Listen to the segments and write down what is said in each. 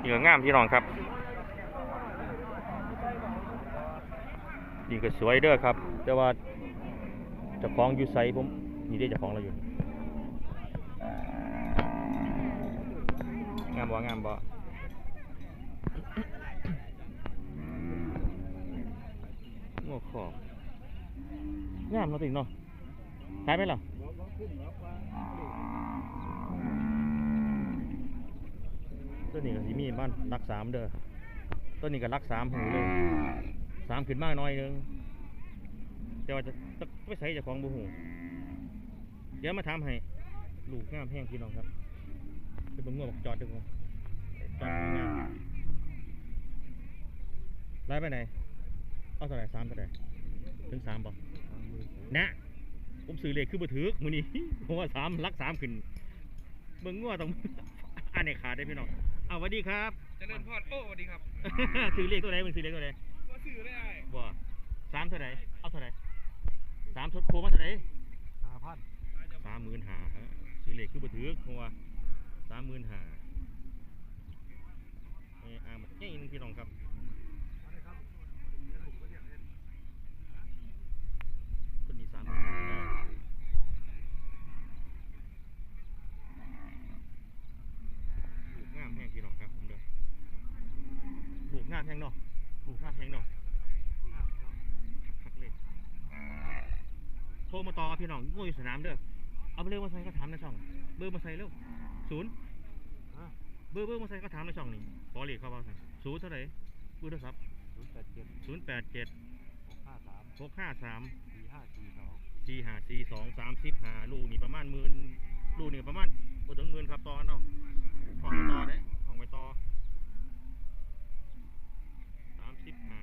เหยื่องามพี่น้องครับนี่ก็สวยเด้อครับ แต่ว่าจะคล้องอยู่ไซผมนี่ได้จะคล้องเราอยู่งามบ่งามบ่งอขอบงามเราติเนาะขายไหมล่ ตัวนี้ก็สิมีบ้านรักสามเด้อตัวนี้ก็รักสามหูเลยสามขึ้นมากน้อยหนึงแต่ว่าจะจะไปใส่จากของบูหูเดี๋ยวมาทำให้ลูกงามแห้งพี่น้องครับเป็นบนเมื่อบอกจอดดึงจอดงามไล่ไปไหนเอาเท่าไหร่สามเท่าไหร่ถึงสามป่ะนะผมซื้อเลขคือบ่ถือมือนี้ผมว่าสามรักสามขึ้นเบิ่งงัวต้องอันไหนขาดได้พี่น้อง เอาสวัสดีครับ เจริญพรโอ้สวัสดีครับซื้อเลขตัวไหนมึงซื้อเลขตัวไหนว่าสื่อได้ไอ้บ่สามเท่าไหร่เอาเท่าไหร่สามทดโคมาเท่าไหร่ห้าพันสามหมื่นห้าฮะซื้อเลขคือบ่ถือเพราะว่าสามหมื่นห้าเอ้ยอ่ามันนี่นึงพี่น้องครับต้นนี้สามหมื่นห้าลูกงามแห้งพี่น้องครับผมเด้อลูกงาม แหงเนาะลูกงามแหงเนาะคักเลยโทรมาต่อพี่น้องงูอยู่สนามเด้อเอาเบอร์มาใส่ก็ถามในช่อง เบอร์มาใส่เร็วศูนย์เบอร์เบอร์มาใส่ก็ถามในช่องนี่ขอเลขเขาบ้างศูนย์เท่าไหร่เบอร์โทรศัพท์ศูนย์แปดเจ็ดศูนย์แปดเจ็ดหกห้าสามหกห้าสามสี่ห้าสี่สองสี่ห้าสี่สองสามสิบห้าลูกนี่ประมาณหมื่นลูกนี่ประมาณบ่ถึงหมื่นครับต่อเนาะห้องไปต่อเด้ห้องไปต่อสามสิบห้า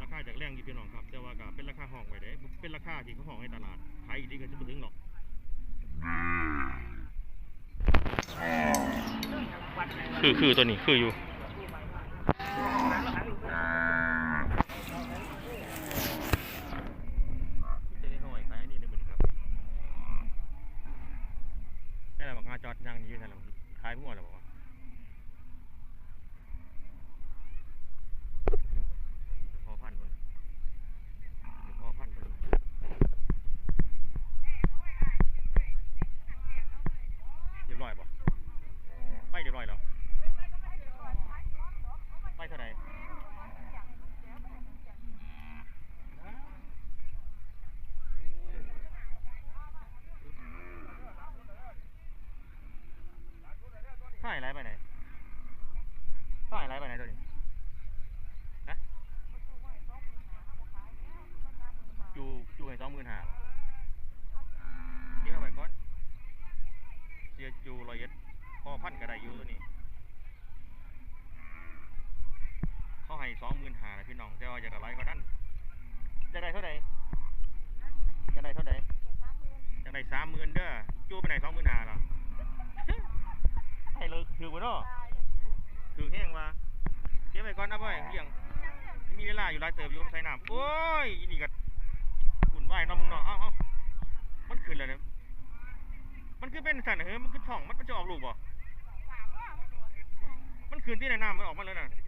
ราคาจากแร งอยี่พี่น้องครับแต่ว่าก็เป็นราคาห้องไว้เด้บ่เป็นราคาที่เขาห้องให้ตลาดขายอีกทีก็จะไม่ถึงหรอกคือคือตัวนี้คืออยู่ จะได้หน่อยขายอันนี้ในบึงครับได้แล้วบอกงาจอดยังนี่อยู่แทนแล้วขายพวกมันแล้วบอกว่าพอพันเลยพอพันเลยเรียบร้อยป่ะไปเรียบร้อยแล้วไปเท่าไหร่ถ่ายไรไปไหนถ่ายไรไปไหนตัวนี้ฮะจูจูให้สองหมื่นห้านี่เอาไปก่อนเสียจูรอยเอ็ดพอพันกระไดอยู่ตัวนี้ เขาให้สองหมื่นห้านะพี่น้องแต่ ว่าจะได้ไรก็นั่นจะได้เท่าไหร่จะได้เท่าไหร่จะได้สามหมื่นเด้อจูไปไหนสองหมื่นห้าล่ะให้เลยถือบ่เนาะถือแห้งมาเก็บไว้ก่อนนะเว้ยเลี้ยงมีเวลาอยู่หลายเติบอยู่ใส่น้ำโอ้ยอีนี่ก็ขุ่นไหวายเนาะมึงเนาะเอ้าเอ้ามันขึ้นแล้วเนี่ยมันคือเป็นสันน่ะเฮ้ยมันคือช่องมันมันจะออกลูกบ่มันขึ้นที่ไหนน้ำมันออกมาแล้วน่ะโ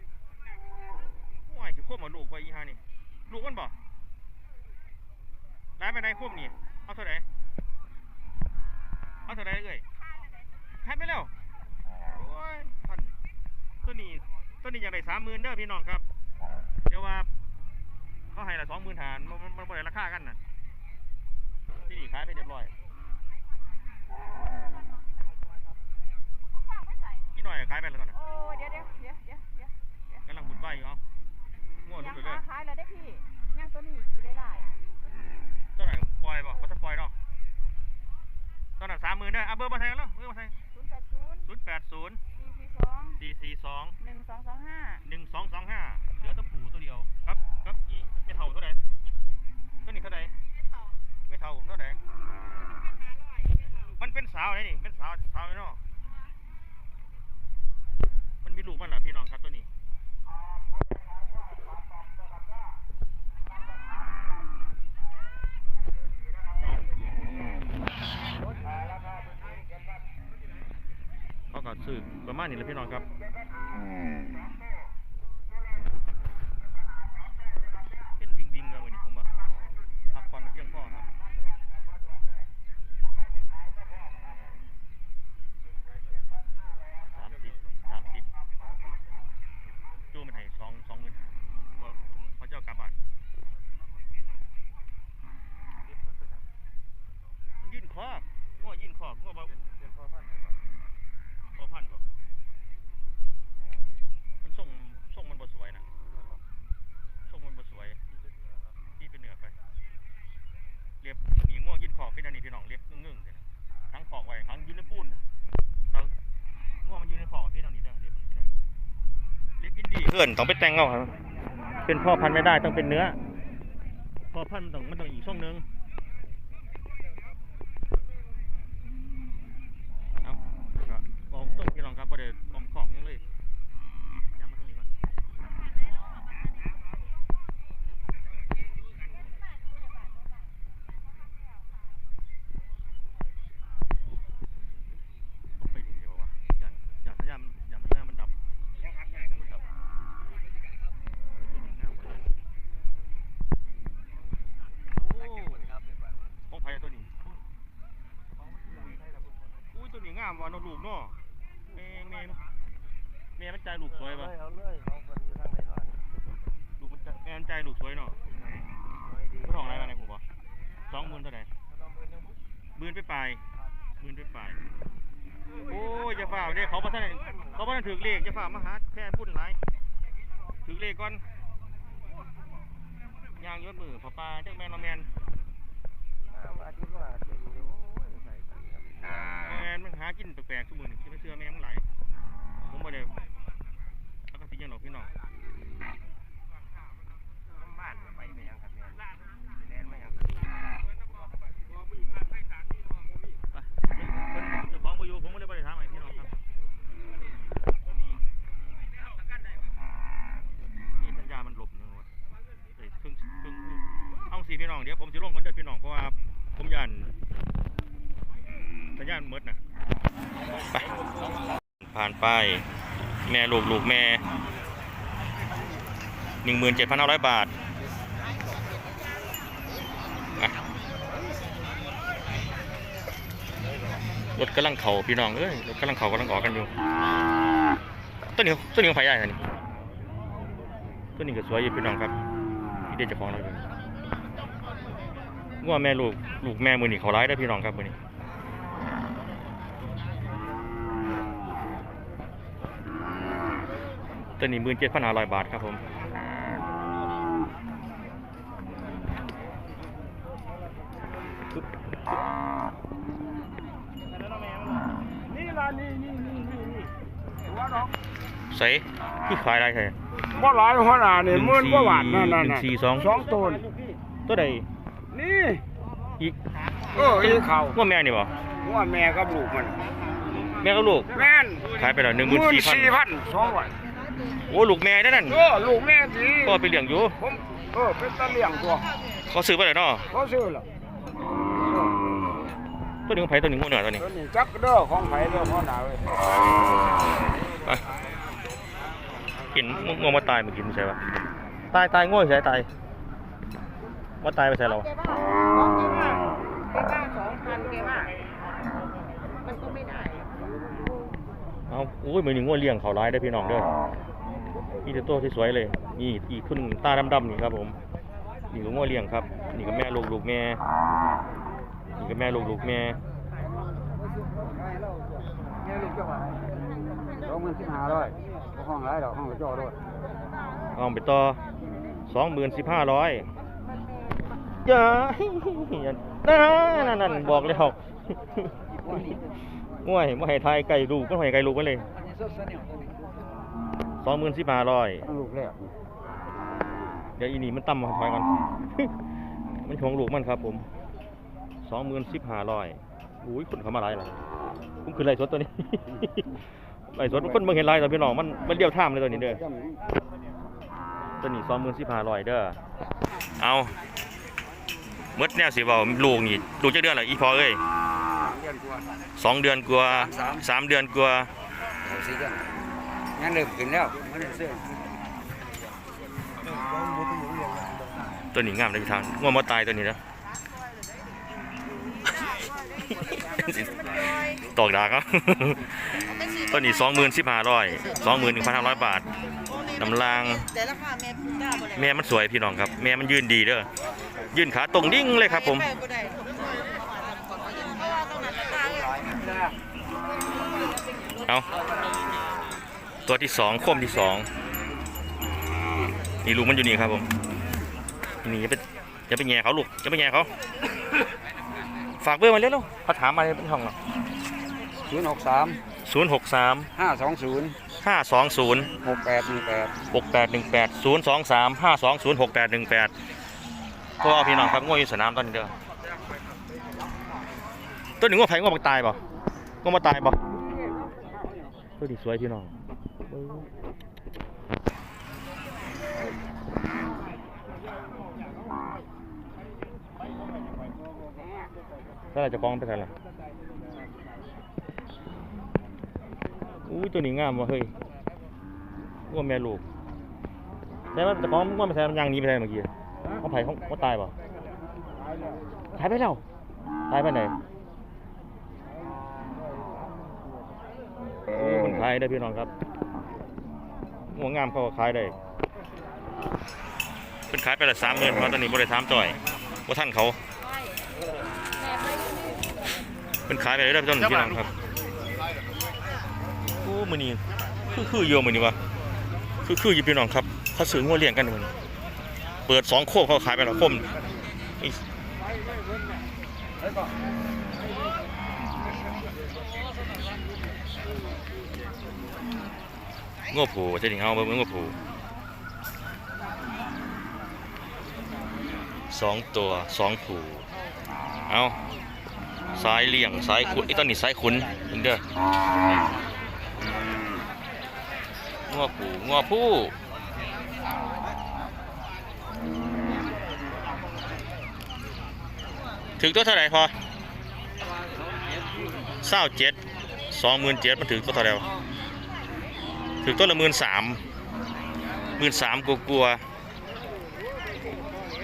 อ้ยจะควบมาลูกไว้อีห่านี่ ลูกมันบ่ร้ายไปไหนควบนี่ เอาเท่าไหร่เอาเท่าไหร่เอ้ยหายไปแล้วโอ้ยท่านตัวนี้ตัวนี้อย่างไรสามหมื่นเด้อพี่น้องครับ เดี๋ยวว่าเขาให้ละสองหมื่นหารมันมันมันบ่ได้ราคากันน่ะที่นี่ขายไปเรียบร้อยกี่หน่อยขายไปแล้วตอนน่ะโอ้เดี๋ยวเดี๋ยวเดี๋ยวเดี๋ยวเดี๋ยวกำลังบุดไหวอยู่เอา ง่วงยัลุงกเลยค้าเด้อขายแล้วได้พี่ยังตัวนี้อยู่ได้หลายตัวไหนปล่อยบ่ก็จะปล่อยเนาะตอนนั้นสามหมื่นเด้ออะเบอร์มาใส่กันแล้วเบอร์มาใส่ศูนย์แปดศูนย์ศูนย์แปดศูนย์สี่สี่สองสี่สี่สองหนึ่งสองสองห้าหนึ่งสองสองห้าเหลือแตะผูตัวเดียว ครับครับอีไม่เท่าเท่าไหร่ตัวนี้เท่าไหร่ไม่เท่าเท่าไหร่มันเป็นสาวไอ้นี่เป็นสาวสาวไอ้เนาะมันมีลูกมันเหรอพี่น้องครับตัวนี้ือประมาณนี้แหละพี่น้องครับเป็นวิงวิงเลยวันนี้ผมว่าพักผ่อนเพียงพอครับสามสิบสามสิบจูมันให้สองสองหมื่นห้าเพราะเพราะเจ้ากลับบ้านยื่นคอบง้อยื่นคอบง้อบ่ เป็นพ่อพันธุ์ พอพันกว่ามันส่งส่งมันบ่สวยนะส่งมันบ่สวยที่เป็นเหนือไป เรียบมีง่วงยินขอบเป็นอันนี้พี่น้องเรียบงึ่งๆเลยนะทั้งขอกไว้ทั้งยืนในปูนนะเตาง่วงมันยืนในขอกพี่น้องนี่เด้อเรียบพี่น้องเรียบ อินดีเพื่อนต้องไปแต่งเอาครับเป็นพ่อพันธุ์ไม่ได้ต้องเป็นเนื้อ พ่อพันธุ์มันต้องมันต้องอีกช่องนึงเอาก็ออมต้มพี่น้องครับบ่ได้ออมของหยังเลยยำมาทางนี้ก่อน ต้องไปดูเดี๋ยววะอย่าอย่าสัญญาณอย่าสัญญาณมันดับมันดับโอ้ของไผ่ตัวนี้อุ้ยตัวนี้งามว่ะ เนาะลูกเนาะแม่แม่เนาะแม่มันใจลูกสวยป่ะเอาเลยเอาคนอยู่ทางไหนก่อนลูกมันใจแม่มันใจลูกสวยเนาะเขาทองอะไรมาในผมบ่สองหมื่นเท่าไหร่หมื่นไปปลายหมื่นไปปลายโอ้ยจะฝ่าเด้เขาบ่ทันได้เขาบ่ทันถือเลขจะฝ่ามาหาแค่บุญหลายถือเลขก่อนยางยศมือพ่อปลาจักแม่นบ่แม่นอาทิตย์ว่าเป็นโอ้ยใส่กันครับ แม่นมันหา กินแปลกๆซุมื้อนี้สิไปเชื่อแม่มันหลผมบ่ได้แล้วก็สิยังดอกพี่น้อง บ้านไปไม่ยังครับเนี่ยแดนไม่ยัง ไปเพิ่นเจ้าของบ่อยู่ผมก็เลยบ่ได้ถามให้พี่น้องครับนี่สัญญาณมันหลบนึงว่ะเอ้ยครึ่งครึ่งเอาสิพี่น้องเดี๋ยวผมสิลงก่อนเด้อพี่น้องเพราะว่าผมย่านสัญญาณหมดนะ ไปผ่าน ไป แม่ลูกลูกแม่หนึ่งหมื่นเจ็ดพันห้าร้อยบาทรถกำลังเข่าพี่น้องเอ้ยรถกำลังเข่ากำลังออกกันอยู่ต้นนี้ต้นนี้ของไผ่ใหญ่นี่ต้นนี้ก็สวยอยู่พี่น้องครับพี่เด็กจ้าของเราอยู่ว่าแม่ลูกลูกแม่มือนี่เขาร้ายได้พี่น้องครับมือนี้ ตัวนี้หมื่นเจ็ดพันห้าร้อยบาทครับผมนี่ล่ะนี่นี่นี่นี่นี่หัวน้องใส่คือขายได้ใช่บ่หลายหัวหน้านี่หมื่นกว่าบาทนั่นน่ะหนึ่งสี่สองสองตัวนี่ตัวใดนี่อีกเอออีเขาว่าแม่นี่บ่หัวแม่กับลูกมัน แม่กับลูกแม่นขายไปแล้วหนึ่งหมื่นสี่พันสี่พันสองร้อย โอ้ลูกแม่ได้นั่นเออลูกแม่สิก็ไปเลี้ยงอยู่ ผมเออเป็นตะเลี่ยงตัวเขาซื้อไปแล้วเนาะเขาซื้อแล้วตัวหนึ่งของไผ่ตัวหนึ่งงวเหนือตัวนี้ตัวนี้จักเด้อของไผเด้อพ่อหนาเว้ยไปกินงวมาตายมากินใช่ปะตายตายง่วใช่ตายว่าตายไปใช่เรา แกว่าบอกแกว่าแกว่าสองพันแกว่า มันก็ไม่ได้ เอาอุ้ยมือหนึ่งง่วเลี้ยงเขาร้ายได้อพี่น้องเด้อนี่ตัวที่สวยเลย นี่อีกทุนตาดำๆนี่ครับผม นี่ก็ง่วเลี้ยงครับ นี่ก็แม่ลูกลูกแม่ นี่ก็แม่ลูกลูกแม่เนี่ยลูกเจ้าว่าสองหมื่นสิบห้าร้อยบ่ห้องหลายดอกห้องกระจอกด้วยเอาไปต่อสองหมื่นสิบห้าร้อยอย่านั่นนั่นนั่นบอกแล้ว ง่วยไม่ให้ทายไก่ลูกก็ให้ไก่ลูกกันเลยสองหมื่นสิบห้าร้อยลูกแรกเดี๋ยวอีนี่มันตั้มมาไปก่อน มันของลูกมันครับผมสองหมื่นสิบห้าร้อยอุ้ยคนเขามาไล่ละผมคือไล่สดตัวนี้ไล่สดคนเมืองเห็นไล่แต่พี่น้องมันมันเลี้ยวท่ามเลยตัวนี้เด้อตัวนี้สองหมื่นสิบห้าร้อยเด้อ เอาเมื่อแนวสิเบาลูกนี่ลูกจะเดือนละอีพอเอ้ยเดือนก ว่าสองเดือนกว่าสามสามเดือนกว่าสี่เดือนงั้นเริ่มขึ้นแล้วมันเริ่มซื้อตัวนี้งามเลยพี่ทางง่วงมาตายตัวนี้นะตอกดากครับตัวนี้สองหมื่นสิบห้าร้อยสองหมื่นหนึ่งพันห้าร้อยบาทน้ำลางแต่ราคาแม่พูดได้บ่ได้แม่มันสวยพี่น้องครับ แม่มันยืนดีเด้อยืนขาตรงดิ้งเลยครับผม ไปบ่ได้เพราะว่าตรงนั้นราคาเลย เอาตัวที่สองโคมที่สองนี่ลูกมันอยู่นี่ครับผมนี่อย่าไปอย่าไปแง่เขาลูกอย่าไปแง่เขาฝากเบอร์มาเร็วๆเขาถามมาในเป็นห้องเราศูนย์หกสามศูนย์หกสามห้าสองศูนย์ห้าสองศูนย์หกแปดหนึ่งแปดหกแปดหนึ่งแปดศูนย์สองสามห้าสองศูนย์หกแปดหนึ่งแปดก็เอาพี่น้องครับง่วงอยู่สนามตอนนี้เด้อตัวหนึ่งว่าไผ่ง่วงมาตายป่ะง่วงมาตายป่ะ ตัวนี้สวยพี่น้องถ้าเราจะคล้องไปทันล่ะอุ้ยตัวนี้งามว่ะเฮ้ยง่วงแม่ลูกแต่ว่าแต่ของว่ามันใช้มันยางนี้ไปไหนเมื่อกี้เขาไผ่เขาตายเปล่าตายไปแล้วตายไปไหนโอ้มัน ขายได้พี่น้องครับหัวงามเขาก็ขายได้เป็นขายไปละสามหมื่นเพราะตอนนี้บริษัทจ่อยว่าท่านเขาเป็นขายไปเลยได้พี่น้องพี่น้องครับโอ้มือนี้คือคือโยมมือนี้วะคือคือยู่พี่น้องครับ เขาซื้องัวเลี้ยงกันมันเปิดสองโคกเขาขายไปล้วคม งัวผูจะถึงเอาเบิ่งงัวผูสองตัวสองผูเอาสายเลี้ยงสายขุนไอ้ต้นนี้สายขุนเห็นเด้องัวผูงัวผู้ถึงตัวเท่าไหร่พอเศร้าเจ็ดสองหมื่นเจ็ดมันถึงตัวเท่าไหร่ว ถึงตัวละหมื่นสามหมื่นสามกลัวกลัวๆ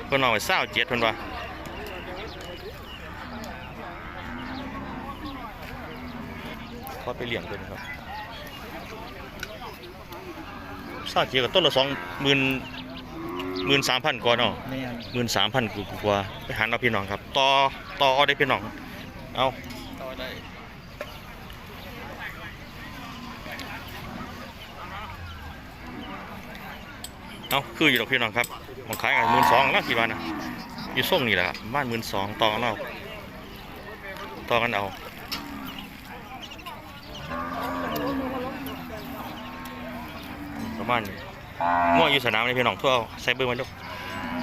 เพิ่นเอาไปเศร้าเจ็ดเพิ่นว่าขอไปเลี้ยงเพิ่นครับเศร้าเจ็ดกับต้นละสองหมื่นหมื่นสามพันก่อนเนาะหมื่นสามพันกว่าๆไปหาเอาพี่น้องครับ ต่อต่อเอาได้พี่น้อง เอาต่อได้ เอาคืออยู่ดอกพี่น้องครับของขายกันหมื่นสองแล้วกี่วันนะอยู่ส่งนี่แหละครับบ้านหมื่นสองต่อกันเอาต่อกันเอาประมาณนี้ง่วงอยู่สนามเลยพี่น้องทั่วเอาใส่เบอร์มาดู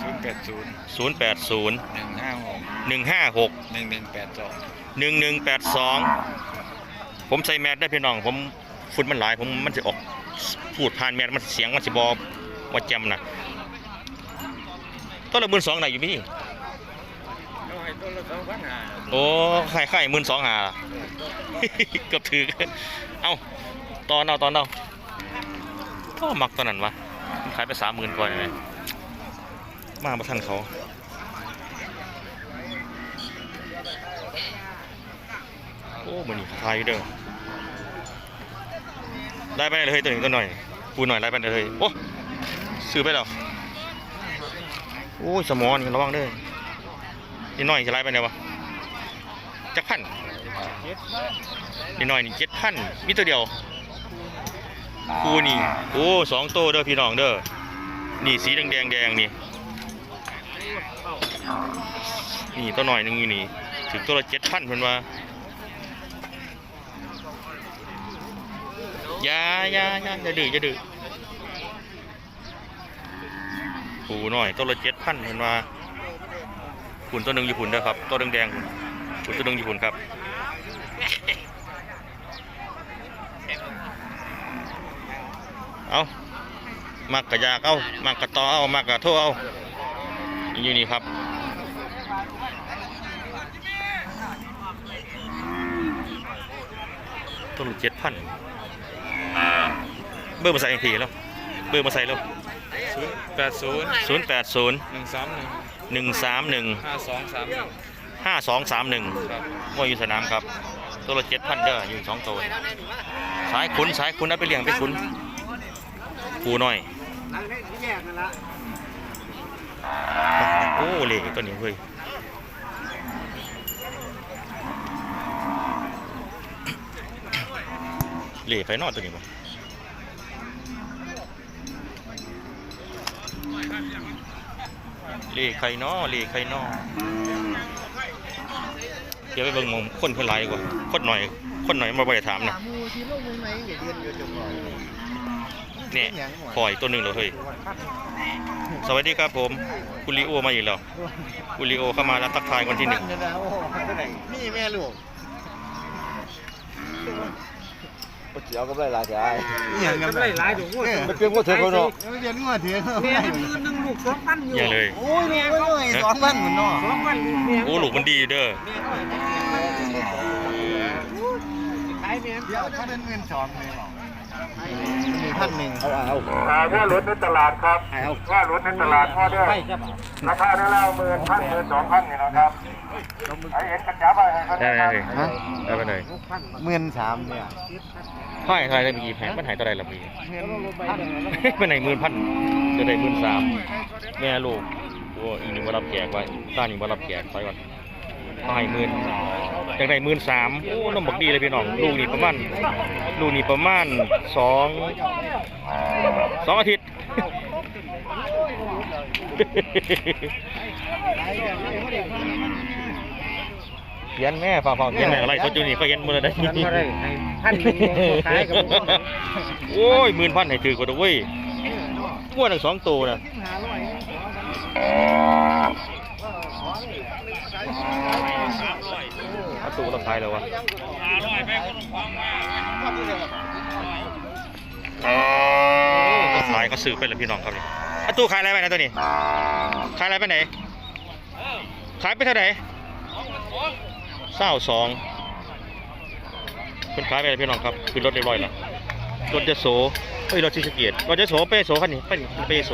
ศูนย์แปดศูนย์ศูนย์แปดศูนย์หนึ่งห้าหกหนึ่งห้าหกหนึ่งหนึ่งแปดสองหนึ่งหนึ่งแปดสองผมใส่แมสได้พี่น้องผมฝุ่นมันหลายผมมันจะออกพูดผ่านแมสมันเสียงมันจะบอ ว่าจำนะต้นละหมื่นสองไหนอยู่พี่โอ้ไข่ไข่หมื่นสองหาเกือบถือเอ้าตอนเอาตอนเอาก็มักตอนนั้นวะขายไปสามหมื่นกว่าเลยมาประทันเขาโอ้มันนี่ขายอยู่เด้อไล่ไปเลยเฮ้ยตัวหนึ่งตัวหน่อยปูหน่อยไล่ไปเลยโอ้ ซื้อไปแล้วโอ้ยสมอนี่ระวังเด้อนี่น่อยจะไล่ไปไหนวะจักพันนี่น่อยนี่เจ็ดพันมีตัวเดียวคูนี่โอ้สองโตวเด้อพี่น้องเด้อนี่สีแดงแดงแดงนี่นี่ตัวหน่อยนึงนี่ถึงตัวละเจ็ดพันเพิ่นว่ายายายาอย่าดื้ออย่าดื้อ ปูหน่อยตัวละเจ็ดพันเห็นว่าหุ่นตัวหนึ่งอยู่หุ่นเด้อครับ ตัวแดงๆหุ่นตัวหนึ่งอยู่หุ่นครับเอามากกะยากเอามากกระตอเอามากกระโทเอาอยู่นี่ครับตัวละเจ็ดพันเบอร์มาใส่พีแล้วเบอร์มาใส่แล้ว แปดศูนย์ศูนย์แปดศูนย์หนึ่งสามหนึ่งหนึ่งสามหนึ่งห้าสองสามหนึ่งห้าสองสามหนึ่งครับว่าอยู่สนามครับ ตัวละเจ็ดพันเด้ออยู่สองตัวสายคุณสายคุณเอาไปเลี้ยงไปคุณปูน้อยโอ้เลี้ยงตัวนี้เว้ยเลี้ยงไปนอตัวนี้บ่ เลี้ยงใครนอเลี้ยงใครนอเดี๋ยวไปเบิ่งมองคนคนหลายกว่าคนหน่อย คนหน่อยมาบ่ได้ถามนะเนี่ยปล่อยตัวหนึ่งเลยเฮ้ยสวัสดีครับผมคุณลีโอมาอีกแล้วคุณลีโอเข้ามาแล้วทักทายคนที่หนึ่งนี่แม่ลูก เจียวก็ได้หลายใจอย่างกันได้หลายถูกมันเป็นว่าเธอเขาเนาะมันเป็นว่าเธอแม่ยมือหนึ่งลูกสองพันอยู่อย่าเลยโอ้ยลูกก็เลยสองพันเหมือนเนาะสองพันแม่โอ้ลูกมันดีเด้อขายแม่เดี๋ยวเขาเป็นเงินสองเลยหรอมีพันหนึ่งเอาเอาอ่าว่ารถในตลาดครับเอาว่ารถในตลาดพ่อเด้อราคาได้แล้วหมื่นพันหมื่นสองพันนี่นะครับ ไอเห็นกระจับอะไรครับได้ได้เลยได้ไปเลยหมื่นสามเนี่ยห้อยเท่าไหรได้เมื่อกี้แพงมันหายตัวใดละเมื่อกี้เป็นไหนหมื่นพันจะได้หมื่นสามแม่ลูกโอ้อีกหนึ่งมารับแขกไว้ต้านี่มารับแขกไปก่อนให้หมื่นจังได้หมื่นสามโอ้น้ำบักดีเลยพี่น้องลูกนี่ประมาณลูกนี่ประมาณสองสองอาทิตย์ เขียนแม่ฟังฟังเขียนแม่อะไรเขาจูนี่เขาเขียนหมือได้พันหนึ่งขายกับโอ้ยหมื่นพันให้ถือกว่าเว้ยงวดทั้งสองตัวนะเอาตัวละพายแล้ววะก็ขายก็ซื้อไปแล้วพี่น้องครับนี่เอาตู้ขายอะไรไปนะตัวนี้ ขายอะไรไปไหน ขายไปเท่าไหร่ เศร้าสองเป็นขายไปแล้วพี่น้องครับขึ้นรถเรียบร้อยแล้วรถจะโสเอ้ยรถชิสเกียรติรถจะโสเป้โสคันนี้เป็นเป้โส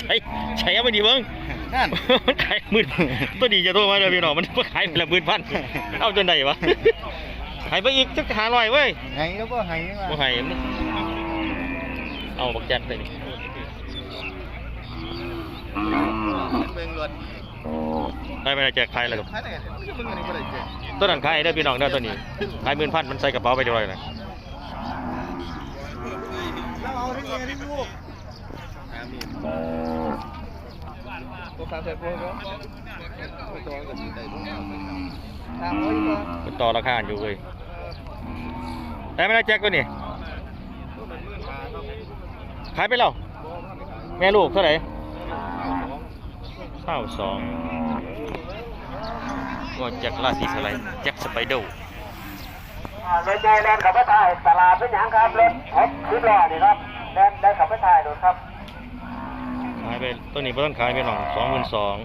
ใช้ใช้เอาไปดีเบิ้งนั่นมันขายหมื่นตัวดีจะโทรมาเลยพี่น้องมันมาขายไปละหมื่นพันเอาจนได้วะขายไปอีกสักหาร้อยเว้ยไงแล้วก็ไงบ่ให้มันเอาบักแจ็คไปนี่ เบิ่งรถได้ไปได้แจกใครแล้วครับใช่ไหมมึงอันนี้ก็ได้เจ๊ตัวนั้นขายได้อพี่น้องได้อตัวนี้ขายหมื่นพันมันใส่กระเป๋าไปเรียบร้อยเลยแล้วเอาที่นี่ที่ลูกตัวสามเสร็จพวกแล้วตัวก็มีได้ด้วยตามร้อยตัวมันต่อราคาอยู่เว้ยได้ไม่ได้แจ็คตัวนี้ขายไปแล้วแม่ลูกเท่าไหร่ เศร้าสองก็แจ็คลาสีสไลด์แจ็คสไปเดอร์อ่ารถใหญ่แลนขับไปถ่ายตลาดเป็นหยังครับรถรถขึ้นรอนี่ครับแลนได้ขับไปถ่ายดูครับขายไปตัวนี้เพิ่นขายไปหน่อยสองหมื่นสอง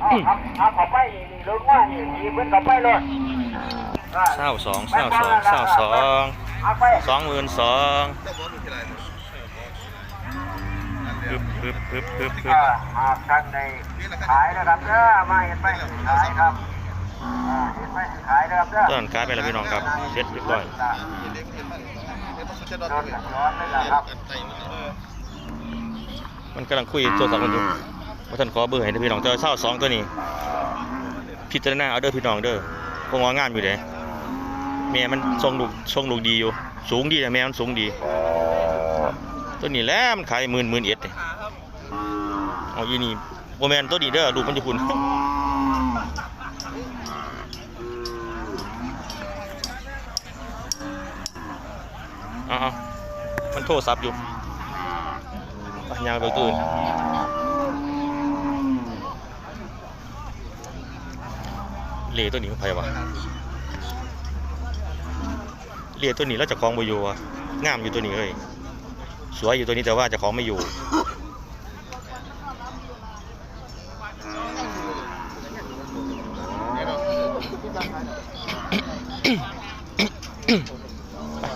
เอาครับเอาขับไปนี่นี่รถว่านี่มีเพิ่นขับไปรถอ่าเศร้าสองเศร้าสองเศร้าสองเอาไปสองหมื่นสอง ปึ๊บปึ๊บปึ๊บปึ๊บปึ๊บอ่าหากท่านในขายนะครับเด้อมาเห็นไปขายครับอ่าเห็นไปขายนะครับเด้อต้นขายไปแล้วพี่น้องครับเสร็จเรียบร้อยรถร้อนเลยนะครับมันกำลังคุยโทรศัพท์กันอยู่ว่าท่านขอเบอร์ให้นะพี่น้องเจอเศร้าสองตัวนี้ พิจารณาเอาเด้อพี่น้องเด้อคงว่างามอยู่เด้แม่มันทรงลูกทรงลูกดีอยู่ สูงดีนะแม่มันสูงดี ตัวนี้แหล้วมันขายหมื่นหมื่นเอ็ดเลยเอาอีนี่โมแมนตัวนี้เด้อลูกมันจะคุณอ้าวมันโทรศัพท์อยู่ไปยาไปตื่นเลตัวนี้มันไผวะเลตัวนี้แล้วจะคลองบ่อยู่วะงามอยู่ตัวนี้เลย สวยอยู่ตัวนี้แต่ว่าเจ้าของไม่อยู่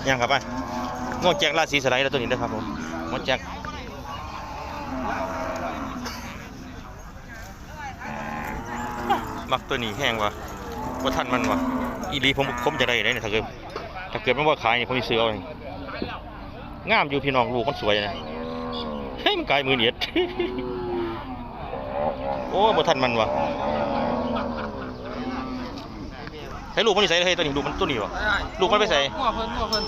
ยังครับไปงวงแจ็ราศีสไลด์แล้วตัวนี้ด้ครับผมงวงแจ็มักตัวนี้แห้งวะว่าท่านมันวะอีรีผมผมจะได้ได้เนี่ยถ้าเกิดถ้าเกิดไม่ว่าขายเนี่ยผมจะซื้อเอาเอง งามอยู่พี่น้องลูกมันสวยนะเฮ้ยมันกลายมือเหนียดโอ้บ่ทันมันวะให้ลูกมันอยู่ใส่ให้ตัวนี้ลูกมันตัวนี้วะลูกมันไปใส่หัวเพิ่นหัวเพิ่น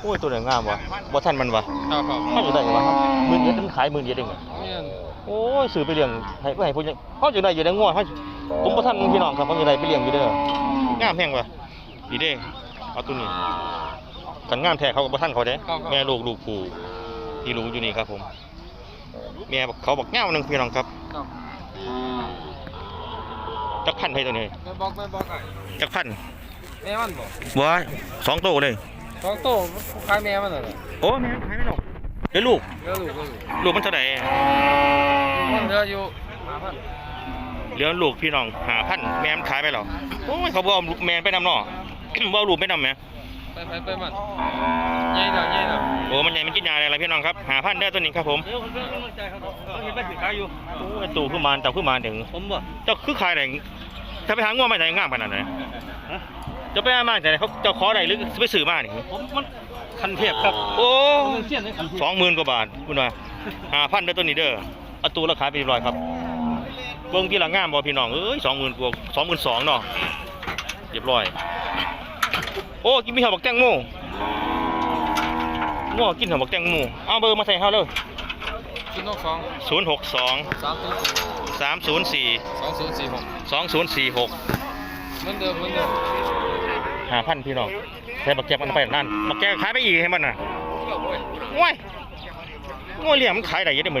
โอ้ยตัวไหนงามวะบ่ทันมันวะครับครับเขาอยู่ได้วะมือเหนียดมันขายมือเหนียดเองอะเนี่ยโอ้ยซื้อไปเลี้ยงให้ไปให้ผู้ยังเขาอยู่ได้อยู่ได้งัวเขาผมบ่ทันพี่น้องครับผมอยู่ได้ไปเลี้ยงอยู่เด้องามแฮงวะดีเด้เอาตัวนี้ กันงามแท้เขาก็บ่ทันเขาเด้แม่ลูกลูกปู่ที่ลูกอยู่นี่ครับผม แม่บอกเขาบอกเงาหนึงพี่น้องครับครับจักพันให้ตัวนี้ไม่บอกไม่บอกไอ้จักพันแม่มันบอกบัวสองโตเลยสองโตขายแม่มันเหรอโอ้แม่ขายไม่ลงเดี๋ยวลูกเรือลูกเรือลูกลูกมันเท่าไหร่มันเรืออยู่หาพันเหลือลูกพี่น้องหาพันแม่มันขายไปหรอโอ้ยเขาบเอกแม่ไปนำเนาะบ่เอาลูกไปนำแหม ไปไปไปมันใหญ่แล้วใหญ่แล้วโอ้มันใหญ่มันกินยาอะไรล่ะพี่น้องครับหาพันได้อตัวนี้ครับผมเดี๋ยวผมเรื่องกำลังใจครับเขาเห็นไปถือขายอยู่โอ้ยตู่ขึ้นมาเจ้าขึ้นมาถึงผมบ่เจ้าคือขายไหนถ้าไปหางัวมาไหนงามขนาดไหนจะไปหามาจากไหนเขาเจ้าขอได้หรือไปซื้อมานี่ผมมันคันเทพครับโอ้มันเสี้ยนเลยคันเทพสองหมื่นกว่าบาทคุณว่าหาพันได้อตัวนี้เด้อเอาตัวราคาไปเรียบร้อยครับเบิ่งที่ละงามบ่พี่น้องเอ้ยสองหมื่นกว่าสองหมื่นสองเนาะเรียบร้อย โอ้กินมีหัวบักแตงโมง้อกินหัวบักแตงโมเอาเบอร์มาใส่เฮาเลยชุดนกสองศูนย์หกสองสามศูนย์สี่สามศูนย์สี่สองศูนย์สี่หกสองศูนย์สี่หกเหมือนเดิมเหมือนเดิมหาพันพี่น้องใส่บักแจกมันไปนั่นบักแจกขายไปอีกให้มันน่ะเกือบเว้ยว้ายง้อเลี้ยงมันขายได้เยอะได้เหมือน